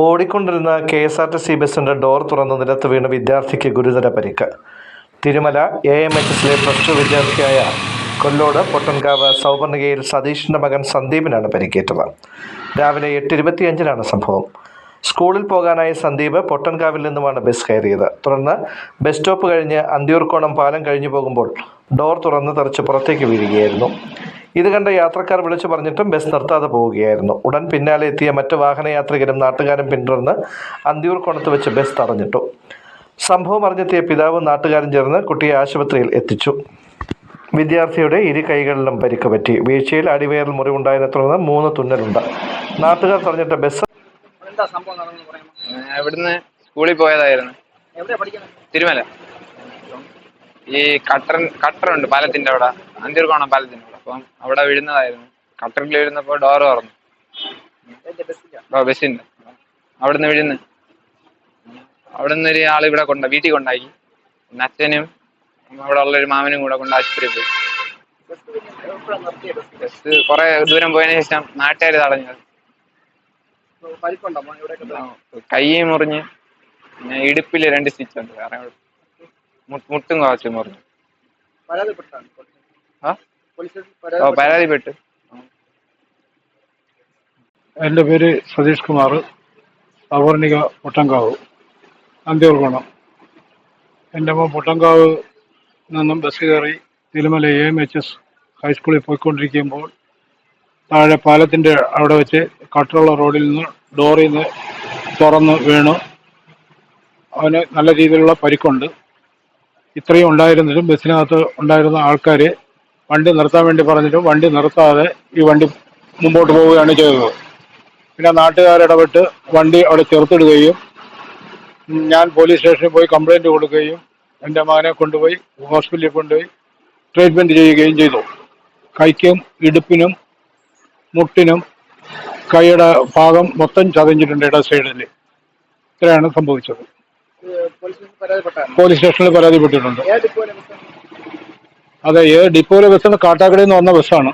ഓടിക്കൊണ്ടിരുന്ന K S R T C ബസിന്റെ door തുറന്ന് നിലത്ത് വീണ് വിദ്യാർത്ഥിക്ക് ഗുരുതര പരിക്ക്. തിരുമല എ എം എച്ച് എസിലെ പ്ലസ് ടു വിദ്യാർത്ഥിയായ കൊല്ലോട് പൊട്ടൻകാവ് സൗപർണികയിൽ സതീഷിന്റെ മകൻ സന്ദീപിനാണ് പരിക്കേറ്റത്. രാവിലെ എട്ട് ഇരുപത്തിയഞ്ചിനാണ് സംഭവം. സ്കൂളിൽ പോകാനായി സന്ദീപ് പൊട്ടൻകാവിൽ നിന്നുമാണ് ബസ് കയറിയത്. തുടർന്ന് ബസ് സ്റ്റോപ്പ് കഴിഞ്ഞ് അന്തിയൂർക്കോണം പാലം കഴിഞ്ഞു പോകുമ്പോൾ ഡോർ തുറന്ന് തെറിച്ച് പുറത്തേക്ക് വീഴുകയായിരുന്നു. ഇത് കണ്ട യാത്രക്കാർ വിളിച്ചു പറഞ്ഞിട്ടും ബസ് നിർത്താതെ പോവുകയായിരുന്നു. ഉടൻ പിന്നാലെ എത്തിയ മറ്റു വാഹനയാത്രികരും നാട്ടുകാരും പിന്തുടർന്ന് അന്തിയൂർ കോണത്ത് വെച്ച് ബസ് തടഞ്ഞിട്ടു. സംഭവം അറിഞ്ഞെത്തിയ പിതാവും നാട്ടുകാരും ചേർന്ന് കുട്ടിയെ ആശുപത്രിയിൽ എത്തിച്ചു. വിദ്യാർത്ഥിയുടെ ഇരു കൈകളിലും പരിക്ക് പറ്റി. വീഴ്ചയിൽ അടിവയറിൽ മുറിവുണ്ടായതിനെ തുടർന്ന് മൂന്ന് തുന്നലുണ്ട്. നാട്ടുകാർ തടഞ്ഞിട്ട ബസ് ഇവിടുന്ന് സ്കൂളിൽ പോയതായിരുന്നു. തിരുമല. ഈ കട്ടർ കട്ടറുണ്ട് പാലത്തിന്റെ അവിടെ. അന്തിർക്കോണം പാലത്തിന്റെ അവിടെ അപ്പം അവിടെ വീഴുന്നതായിരുന്നു. കട്ടറിൽ വീഴുന്നപ്പോൾ ഡോർ തുറന്നു. ഓ ബസ്സിന്റെ അവിടുന്ന് വീഴുന്നു. അവിടുന്ന് ഒരു ആൾ ഇവിടെ കൊണ്ട വീട്ടിൽ കൊണ്ടാക്കി. പിന്നെ അച്ഛനും അവിടെ ഉള്ള ഒരു മാമനും കൂടെ കൊണ്ട് ആശുപത്രിയിൽ പോയി. ബസ് കുറെ ദൂരം പോയതിനു ശേഷം നാട്ടുകാർ തടഞ്ഞത് ഇവിടെയൊക്കെ കൈ മുറിഞ്ഞ് പിന്നെ ഇടുപ്പിൽ രണ്ട് സ്റ്റിച്ച് ഉണ്ട് വേറെ മുട്ടും കുറച്ച് മുറിഞ്ഞു. പരാതിപ്പെട്ടു എന്റെ പേര് സതീഷ് കുമാർ. സവർണിക പൊട്ടങ്കാവ് അന്ത്യോർഗണം എന്റെ അമ്മ പൊട്ടങ്കാവ് നിന്നും ബസ് കയറി Thirumala A M H S ഹൈസ്കൂളിൽ പോയിക്കൊണ്ടിരിക്കുമ്പോൾ താഴെ പാലത്തിന്റെ അവിടെ വെച്ച് കട്ടറുള്ള റോഡിൽ നിന്ന് ഡോറിൽ നിന്ന് തുറന്ന് വീണു. അവന് നല്ല രീതിയിലുള്ള പരിക്കുണ്ട്. ഇത്രയും ഉണ്ടായിരുന്നിട്ടും ബസ്സിനകത്ത് ഉണ്ടായിരുന്ന ആൾക്കാർ വണ്ടി നിർത്താൻ വേണ്ടി പറഞ്ഞിട്ട് വണ്ടി നിർത്താതെ ഈ വണ്ടി മുമ്പോട്ട് പോവുകയാണ് ചെയ്തത്. പിന്നെ നാട്ടുകാരിടപെട്ട് വണ്ടി അവിടെ ചേർത്തിടുകയും ഞാൻ പോലീസ് സ്റ്റേഷനിൽ പോയി കംപ്ലൈന്റ് കൊടുക്കുകയും എന്റെ മകനെ കൊണ്ടുപോയി ഹോസ്പിറ്റലിൽ കൊണ്ടുപോയി ട്രീറ്റ്മെന്റ് ചെയ്യുകയും ചെയ്തു. കൈക്കും ഇടുപ്പിനും മുട്ടിനും കൈയുടെ ഭാഗം മൊത്തം ചതഞ്ഞിട്ടുണ്ട് ഇട സൈഡിൽ ഇത്രയാണ് സംഭവിച്ചത്. പോലീസ് സ്റ്റേഷനിൽ പരാതിപ്പെട്ടിട്ടുണ്ട്. അതെ ഏത് ഡിപ്പോയിലെ ബസ്സാണ് കാട്ടാക്കടയിൽ നിന്ന് വന്ന ബസ്സാണ്.